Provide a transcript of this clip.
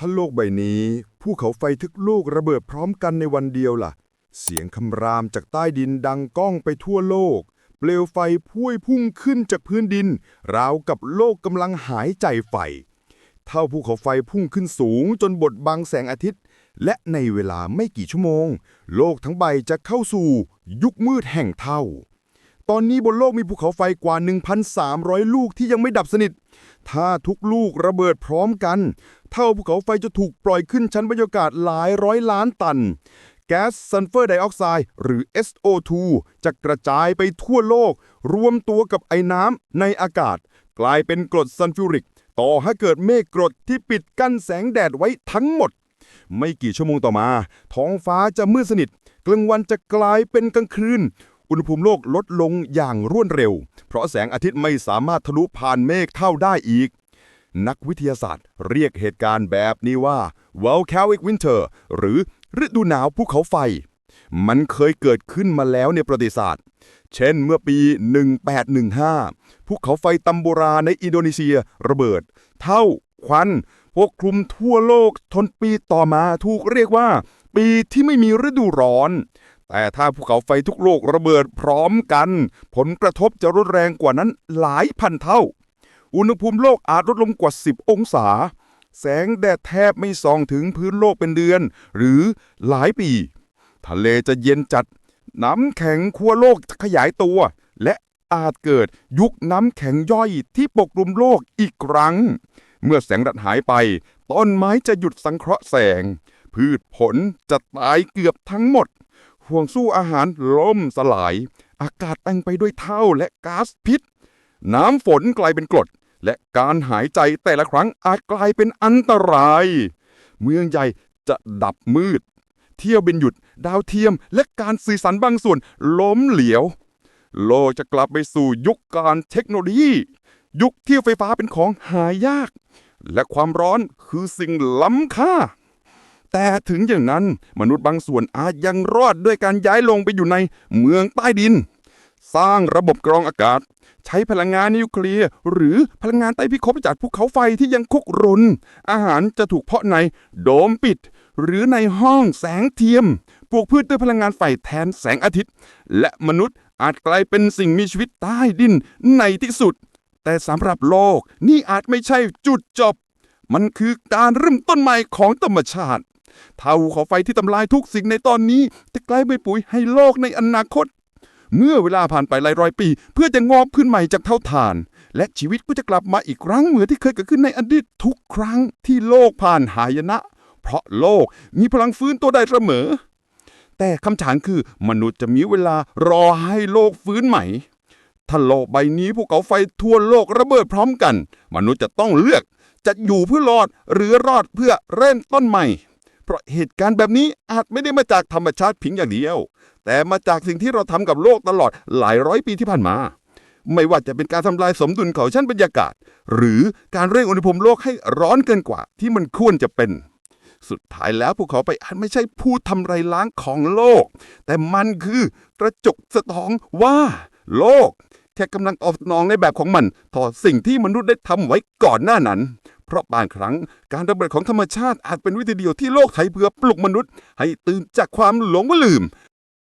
ถ้าโลกใบนี้ภูเขาไฟทึกลูกระเบิดพร้อมกันในวันเดียวล่ะ เสียงคำรามจากใต้ดินดังก้องไปทั่วโลก เปลวไฟพวยพุ่งขึ้นจากพื้นดิน ราวกับโลกกำลังหายใจไฟ เท่าภูเขาไฟพุ่งขึ้นสูงจนบดบังแสงอาทิตย์ และในเวลาไม่กี่ชั่วโมง โลกทั้งใบจะเข้าสู่ ยุคมืดแห่งเท่า ตอนนี้บนโลกมีภูเขาไฟกว่า 1,300 ลูกที่ยังไม่ดับสนิท ถ้าทุกลูกระเบิดพร้อมกัน เท่าภูเขาไฟจะถูกปล่อยขึ้นชั้นบรรยากาศหลายร้อยล้านตัน แก๊สซัลเฟอร์ไดออกไซด์หรือ SO2 จะกระจายไปทั่วโลก รวมตัวกับไอ้น้ำในอากาศ กลายเป็นกรดซัลฟิวริก ต่อให้เกิดเมฆกรดที่ปิดกั้นแสงแดดไว้ทั้งหมด ไม่กี่ชั่วโมงต่อมา ท้องฟ้าจะมืดสนิท กลางวันจะกลายเป็นกลางคืนอุณหภูมิโลกลดลงอย่างรวดเร็ว เพราะแสงอาทิตย์ไม่สามารถทะลุผ่านเมฆเท่าได้อีก นักวิทยาศาสตร์ เรียกเหตุการณ์แบบนี้ว่า volcanic winter หรือฤดูหนาวภูเขาไฟ มันเคยเกิดขึ้นมาแล้วในประวัติศาสตร์ เช่นเมื่อปี 1815 ภูเขาไฟตัมโบราในอินโดนีเซียระเบิด เท่าควันปกคลุมทั่วโลกทนปีต่อมาถูกเรียกว่า ปีที่ไม่มีฤดูร้อน แต่ถ้าภูเขาไฟทุกโลกระเบิดพร้อมกัน ผลกระทบจะรุนแรงกว่านั้นหลายพันเท่า อุณหภูมิโลกอาจลดลงกว่า 10 องศา แสงแดดแทบไม่ส่องถึงพื้นโลกเป็นเดือน หรือหลายปี ทะเลจะเย็นจัด น้ำแข็งขั้วโลกจะขยายตัว และอาจเกิดยุคน้ำแข็งย่อยที่ปกคลุมโลกอีกครั้ง เมื่อแสงแดดหายไป ต้นไม้จะหยุดสังเคราะห์แสง พืชผลจะตายเกือบทั้งหมดห่วงสู้อาหารล่มสลาย อากาศเต็มไปด้วยเท่าและก๊าซพิษ น้ำฝนกลายเป็นกรด และการหายใจแต่ละครั้งอาจกลายเป็นอันตราย เมืองใหญ่จะดับมืด เที่ยวบินหยุด ดาวเทียม และการสื่อสารบางส่วนล้มเหลว โลกจะกลับไปสู่ยุคการเทคโนโลยี ยุคที่ไฟฟ้าเป็นของหายาก และความร้อนคือสิ่งล้ำค่า แต่ถึงอย่างนั้นมนุษย์บางส่วนอาจยังรอดด้วยการย้ายลงไปอยู่ในเมืองใต้ดิน สร้างระบบกรองอากาศ ใช้พลังงานนิวเคลียร์ หรือพลังงานใต้พิภพจากภูเขาไฟที่ยังคุกรุน อาหารจะถูกเพาะในโดมปิด หรือในห้องแสงเทียม ปลูกพืชด้วยพลังงานไฟแทนแสงอาทิตย์ และมนุษย์อาจกลายเป็นสิ่งมีชีวิตใต้ดินในที่สุด แต่สำหรับโลกนี่อาจไม่ใช่จุดจบ มันคือการเริ่มต้นใหม่ของธรรมชาติเท่าขอไฟที่ทำลายทุกสิ่งในตอนนี้ จะกลายเป็นปุ๋ยให้โลกในอนาคต เมื่อเวลาผ่านไปหลายร้อยปี เพื่อจะงอกขึ้นใหม่จากเท่าฐาน และชีวิตก็จะกลับมาอีกครั้งเหมือนที่เคยเกิดขึ้นในอดีตทุกครั้งที่โลกผ่านหายนะ เพราะโลกมีพลังฟื้นตัวได้เสมอ แต่คำถามคือมนุษย์จะมีเวลารอให้โลกฟื้นใหม่ถ้าโลกใบนี้ภูเขาไฟทั่วโลกระเบิดพร้อมกัน มนุษย์จะต้องเลือกจะอยู่เพื่อรอดหรือรอดเพื่อเริ่มต้นใหม่ เพราะเหตุการณ์แบบนี้อาจไม่ได้มาจากธรรมชาติเพียงอย่างเดียว แต่มาจากสิ่งที่เราทำกับโลกตลอดหลายร้อยปีที่ผ่านมา ไม่ว่าจะเป็นการทำลายสมดุลของชั้นบรรยากาศ หรือการเร่งอุณหภูมิโลกให้ร้อนเกินกว่า ที่มันควรจะเป็น สุดท้ายแล้วภูเขาไปอาจไม่ใช่ผู้ทำลายล้างของโลก แต่มันคือกระจกสะท้อนว่า โลกแค่กำลังตอบสนองในแบบของมัน ต่อสิ่งที่มนุษย์ได้ทำไว้ก่อนหน้านั้น เพราะบางครั้งการระเบิดของธรรมชาติอาจเป็นวิธีเดียวที่โลกไทยเพื่อปลุกมนุษย์ ให้ตื่นจากความหลงลืม